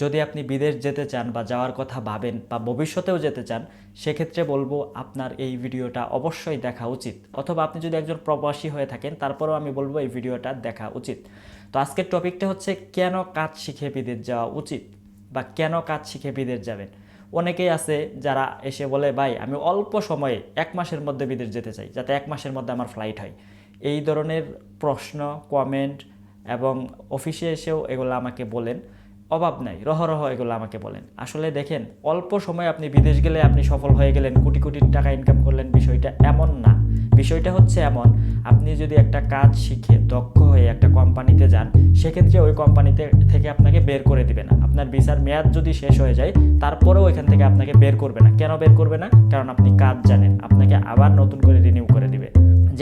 যদি আপনি বিদেশ যেতে চান বা যাওয়ার কথা ভাবেন বা ভবিষ্যতেও যেতে চান, সেক্ষেত্রে বলব আপনার এই ভিডিওটা অবশ্যই দেখা উচিত। অথবা আপনি যদি একজন প্রবাসী হয়ে থাকেন, তারপরেও আমি বলব এই ভিডিওটা দেখা উচিত। তো আজকের টপিকটা হচ্ছে, কেন কাজ শিখে বিদেশ যাওয়া উচিত বা কেন কাজ শিখে বিদেশ যাবেন? অনেকেই আছে যারা এসে বলে, ভাই, আমি অল্প সময়ে এক মাসের মধ্যে বিদেশ যেতে চাই, যাতে এক মাসের মধ্যে আমার ফ্লাইট হয়। এই ধরনের প্রশ্ন কমেন্ট এবং অফিসে এসেও এগুলো আমাকে বলেন। অভাব নাই, রহরহ এগুলো আমাকে বলেন। আসলে দেখেন, অল্প সময় আপনি বিদেশ গেলে আপনি সফল হয়ে গেলেন, কোটি কোটি টাকা ইনকাম করলেন, বিষয়টা এমন না। বিষয়টা হচ্ছে এমন, আপনি যদি একটা কাজ শিখে দক্ষ হয়ে একটা কোম্পানিতে যান, সেক্ষেত্রে ওই কোম্পানিতে থেকে আপনাকে বের করে দিবে না। আপনার ভিসার মেয়াদ যদি শেষ হয়ে যায়, তারপরেও এখান থেকে আপনাকে বের করবে না। কেন বের করবে না? কারণ আপনি কাজ জানেন, আপনাকে আবার নতুন করে রিনিউ করে দিবে।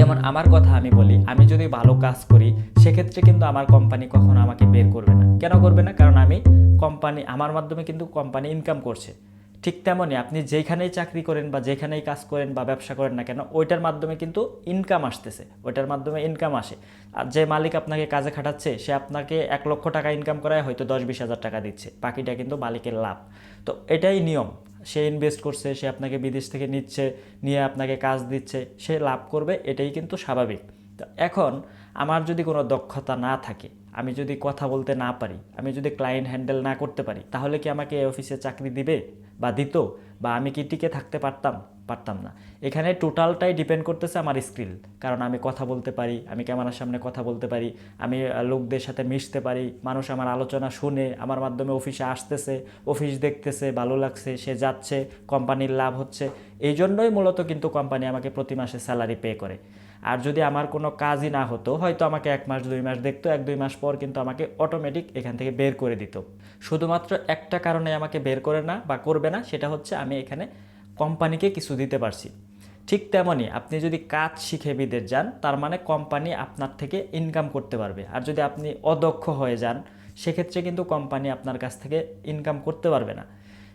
যেমন আমার কথা আমি বলি, আমি যদি ভালো কাজ করি, সেক্ষেত্রে কিন্তু আমার কোম্পানি কখনো আমাকে বের করবে না। কেন করবে না? কারণ আমি কোম্পানি আমার মাধ্যমে কিন্তু কোম্পানি ইনকাম করছে। ঠিক তেমনই আপনি যেখানেই চাকরি করেন বা যেখানেই কাজ করেন বা ব্যবসা করেন না কেন, ওইটার মাধ্যমে কিন্তু ইনকাম আসতেছে। ওইটার মাধ্যমে ইনকাম আসে। আর যে মালিক আপনাকে কাজে খাটাচ্ছে, সে আপনাকে এক লক্ষ টাকা ইনকাম করায় হয়তো দশ বিশ হাজার টাকা দিচ্ছে। বাকিটা কিন্তু মালিকের লাভ। তো এটাই নিয়ম। সে ইনভেস্ট করছে, সে আপনাকে বিদেশ থেকে নিচ্ছে, নিয়ে আপনাকে কাজ দিচ্ছে, সে লাভ করবে, এটাই কিন্তু স্বাভাবিক। তো এখন আমার যদি কোনো দক্ষতা না থাকে, আমি যদি কথা বলতে না পারি, আমি যদি ক্লায়েন্ট হ্যান্ডেল না করতে পারি, তাহলে কি আমাকে এই অফিসে চাকরি দিবে বা দিত? বা আমি কি টিকে থাকতে পারতাম? পারতাম না। এখানে টোটালটাই ডিপেন্ড করতেছে আমার স্কিল কারণ আমি কথা বলতে পারি, আমি ক্যামেরার সামনে কথা বলতে পারি, আমি লোকদের সাথে মিশতে পারি, মানুষ আমার আলোচনা শুনে, আমার মাধ্যমে অফিসে আসতেছে অফিস দেখতেছে, ভালো লাগছে, সে যাচ্ছে কোম্পানির লাভ হচ্ছে। এই জন্যই মূলত কিন্তু কোম্পানি আমাকে প্রতি মাসে স্যালারি পে করে। আর যদি আমার কোনো কাজই না হতো, হয়তো আমাকে এক মাস, দুই মাস দেখতো, এক, দুই মাস পর কিন্তু আমাকে অটোমেটিক এখান থেকে বের করে দিত। শুধুমাত্র একটা কারণে আমাকে বের করে না বা করবে না, সেটা হচ্ছে আমি এখানে কোম্পানিকে কিছু দিতে পারছি। ঠিক তেমনই আপনি যদি কাজ শিখে বিদেশ যান, তার মানে কোম্পানি আপনার থেকে ইনকাম করতে পারবে। আর যদি আপনি অদক্ষ হয়ে যান, সেক্ষেত্রে কিন্তু কোম্পানি আপনার কাছ থেকে ইনকাম করতে পারবে না।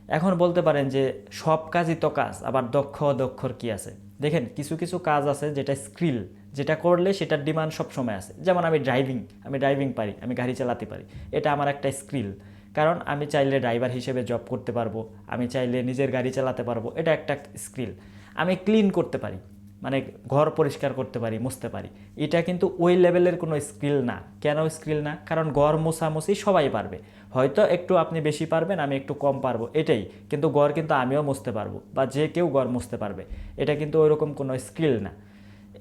এখন বলতে পারেন যে, সব কাজই তো কাজ, আবার দক্ষ অদক্ষর কি আছে? দেখেন, কিছু কিছু কাজ আছে যেটা স্কিল যেটা করলে সেটার ডিমান্ড সব সময় আছে। যেমন আমি ড্রাইভিং আমি ড্রাইভিং পারি, আমি গাড়ি চালাতে পারি। এটা আমার একটা স্কিল কারণ আমি চাইলে ড্রাইভার হিসেবে জব করতে পারব, আমি চাইলে নিজের গাড়ি চালাতে পারব, এটা একটা স্কিল আমি ক্লিন করতে পারি মানে ঘর পরিষ্কার করতে পারি, মুছতে পারি। এটা কিন্তু ওই লেভেলের কোনো স্কিল না। কেন স্কিল না? কারণ ঘর মোছামুছি সবাই পারবে। হয়তো একটু আপনি বেশি পারবেন, আমি একটু কম পারব, এটাই। কিন্তু গড় কিন্তু আমিও মুছতে পারব, বা যে কেউ গড় মুছতে পারবে। এটা কিন্তু ওইরকম কোনো স্কিল না।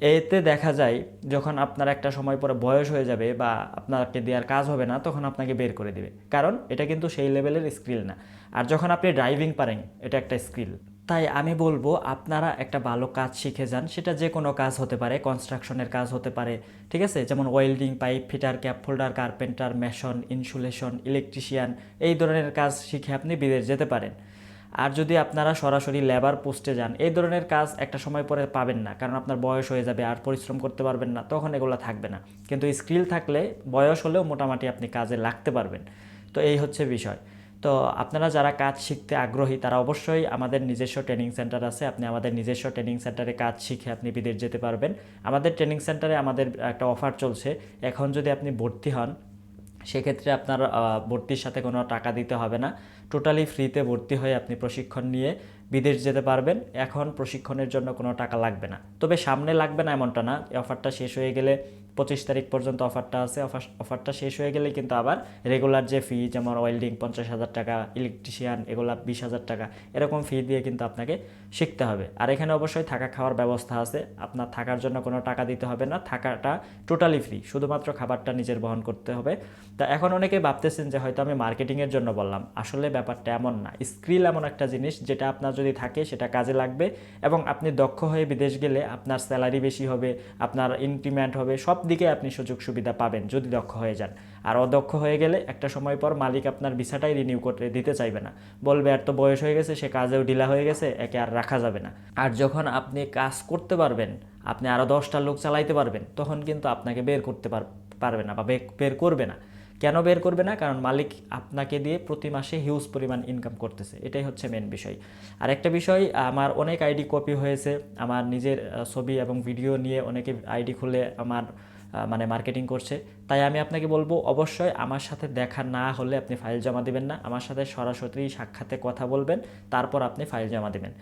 এতে দেখা যায় যখন আপনার একটা সময় পরে বয়স হয়ে যাবে বা আপনাকে দেওয়ার কাজ হবে না, তখন আপনাকে বের করে দেবে। কারণ এটা কিন্তু সেই লেভেলের স্কিল না। আর যখন আপনি ড্রাইভিং পারেন, এটা একটা স্কিল। তাই আমি বলব, আপনারা একটা ভালো কাজ শিখে যান। সেটা যে কোনো কাজ হতে পারে কনস্ট্রাকশনের কাজ হতে পারে, ঠিক আছে? যেমন welding pipe fitter scaffolder carpenter mason insulation electrician এই ধরনের কাজ শিখে আপনি বিদেশ যেতে পারেন। আর যদি আপনারা সরাসরি লেবার পোস্টে যান, এই ধরনের কাজ একটা সময় পরে পাবেন না, কারণ আপনার বয়স হয়ে যাবে, আর পরিশ্রম করতে পারবেন না, তখন এগুলো থাকবে না। কিন্তু স্কিল থাকলে, বয়স হলেও মোটামুটি আপনি কাজে লাগতে পারবেন। তো এই হচ্ছে বিষয়। তো আপনারা যারা কাজ শিখতে আগ্রহী, তারা অবশ্যই আমাদের নিজস্ব ট্রেনিং সেন্টার আছে। আপনি আমাদের নিজস্ব ট্রেনিং সেন্টারে কাজ শিখে আপনি বিদেশ যেতে পারবেন। আমাদের ট্রেনিং সেন্টারে আমাদের একটা অফার চলছে। এখন যদি আপনি ভর্তি হন, সেক্ষেত্রে আপনার ভর্তির সাথে কোনো টাকা দিতে হবে না। টোটালি ফ্রিতে ভর্তি হয়ে আপনি প্রশিক্ষণ নিয়ে বিদেশ যেতে পারবেন। এখন প্রশিক্ষণের জন্য কোনো টাকা লাগবে না। তবে সামনে লাগবে না এমনটা না। অফারটা শেষ হয়ে গেলে পঁচিশ তারিখ পর্যন্ত অফারটা আছে। অফার অফারটা শেষ হয়ে গেলে কিন্তু আবার রেগুলার যে ফি যেমন ওয়েল্ডিং পঞ্চাশ হাজার টাকা ইলেকট্রিশিয়ান এগুলা বিশ হাজার টাকা, এরকম ফি দিয়ে কিন্তু আপনাকে শিখতে হবে। আর এখানে অবশ্যই থাকা খাওয়ার ব্যবস্থা আছে। আপনার থাকার জন্য কোনো টাকা দিতে হবে না। থাকাটা টোটালি ফ্রি শুধুমাত্র খাবারটা নিজের বহন করতে হবে। তা এখন অনেকে ভাবতেছেন যে হয়তো আমি মার্কেটিংয়ের জন্য বললাম। আসলে ব্যাপারটা এমন না। স্কিল এমন একটা জিনিস যেটা আপনার যদি থাকে সেটা কাজে লাগবে এবং আপনি দক্ষ হয়ে বিদেশ গেলে আপনার স্যালারি বেশি হবে, আপনার ইনক্রিমেন্ট হবে, সব দিকে আপনি সুযোগ সুবিধা পাবেন যদি দক্ষ হয়ে যান। আর অদক্ষ হয়ে গেলে একটা সময় পর মালিক আপনার ভিসাটাই রিনিউ করতে দিতে চাইবে না। বলবে, আর তো বয়স হয়ে গেছে, সে কাজেও ঢিলা হয়ে গেছে, একে আর রাখা যাবে না। আর যখন আপনি কাজ করতে পারবেন, আপনি আরও দশটা লোক চালাইতে পারবেন, তখন কিন্তু আপনাকে বের করতে পার- পারবে না বা, বের করবে না। কেন বের করবে না? কারণ মালিক আপনাকে দিয়ে প্রতি মাসে হিউজ পরিমাণ ইনকাম করতেছে। এটাই হচ্ছে মেন বিষয়। আর একটা বিষয়, আমার অনেক আইডি কপি হয়েছে। আমার নিজের ছবি এবং ভিডিও নিয়ে অনেকে আইডি খুলে আমার মানে মার্কেটিং করছে। তাই আমি আপনাকে বলব, অবশ্যই আমার সাথে দেখা না হলে আপনি ফাইল জমা দিবেন না। আমার সাথে সরাসরি সাক্ষাতে কথা বলবেন, তারপর আপনি ফাইল জমা দিবেন।